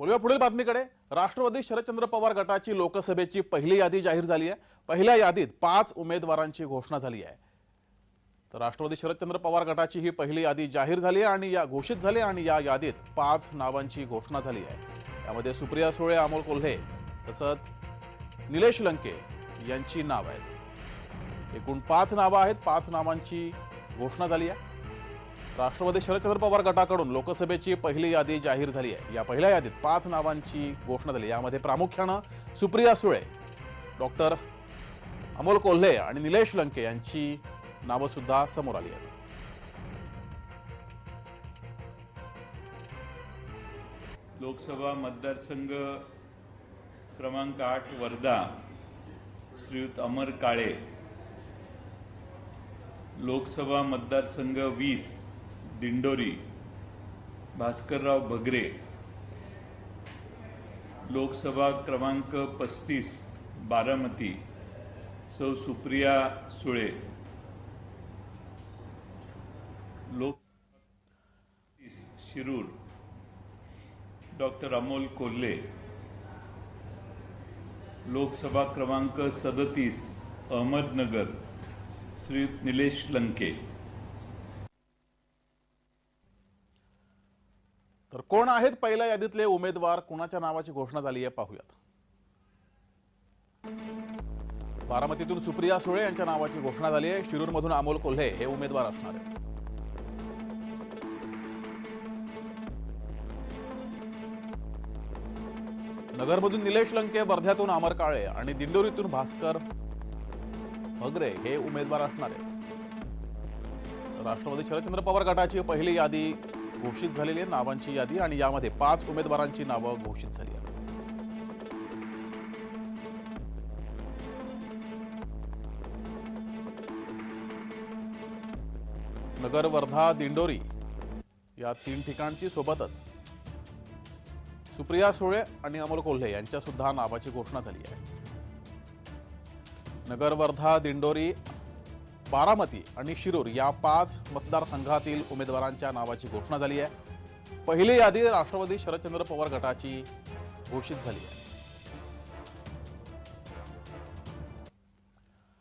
बोलूया पुढील बातमीकडे. राष्ट्रवादी शरदचंद्र पवार गटाची लोकसभेची पहिली यादी जाहीर झाली आहे. पहिल्या यादीत पाच उमेदवारांची घोषणा झाली आहे. तर राष्ट्रवादी शरदचंद्र पवार गटाची ही पहिली यादी जाहीर झाली आहे आणि या घोषित झाली आणि या यादीत पाच नावांची घोषणा झाली आहे. यामध्ये सुप्रिया सुळे अमोल कोल्हे तसंच निलेश लंके यांची नाव आहेत. एकूण पाच नावं आहेत. पाच नावांची घोषणा झाली आहे. राष्ट्रवादी शरदचंद्र पवार गटाकडून लोकसभेची पहिली यादी जाहीर झाली आहे. या पहिल्या यादीत पाच नावांची घोषणा झाली. यामध्ये प्रामुख्यानं सुप्रिया सुळे डॉक्टर अमोल कोल्हे आणि निलेश लंके यांची नावं सुद्धा समोर आली आहेत. लोकसभा मतदारसंघ क्रमांक आठ वर्धा श्रीयुत अमर काळे. लोकसभा मतदारसंघ वीस दिंडोरी भास्करराव भगरे लोकसभा क्रमांक पस्तीस बारामती सौ सुप्रिया सुळे. लोक शिरूर डॉक्टर अमोल कोल्हे. लोकसभा क्रमांक सदतीस अहमदनगर श्री निलेश लंके. तर कोण आहेत पहिल्या यादीतले उमेदवार? कोणाच्या नावाची घोषणा झाली आहे? पाहूयात. बारामतीतून सुप्रिया सुळे यांच्या नावाची घोषणा झाली आहे. शिरूरमधून अमोल कोल्हे हे उमेदवार असणार आहेत. नगरमधून निलेश लंके वर्ध्यातून अमर काळे आणि दिंडोरीतून भास्कर भगरे हे उमेदवार असणार आहेत. राष्ट्रवादी शरदचंद्र पवार गटाची पहिली यादी घोषित झालेली आहे नावांची यादी आणि यामध्ये पाच उमेदवारांची नावं घोषित झाली आहेत. नगर वर्धा दिंडोरी या तीन ठिकाणची सोबतच सुप्रिया सुळे आणि अमोल कोल्हे यांच्या सुद्धा नावाची घोषणा झाली आहे. नगर वर्धा दिंडोरी बारामती आणि शिरूर या पाच मतदारसंघातील उमेदवारांच्या नावाची घोषणा झाली आहे. पहिली यादी राष्ट्रवादी शरदचंद्र पवार गटाची घोषित झाली आहे.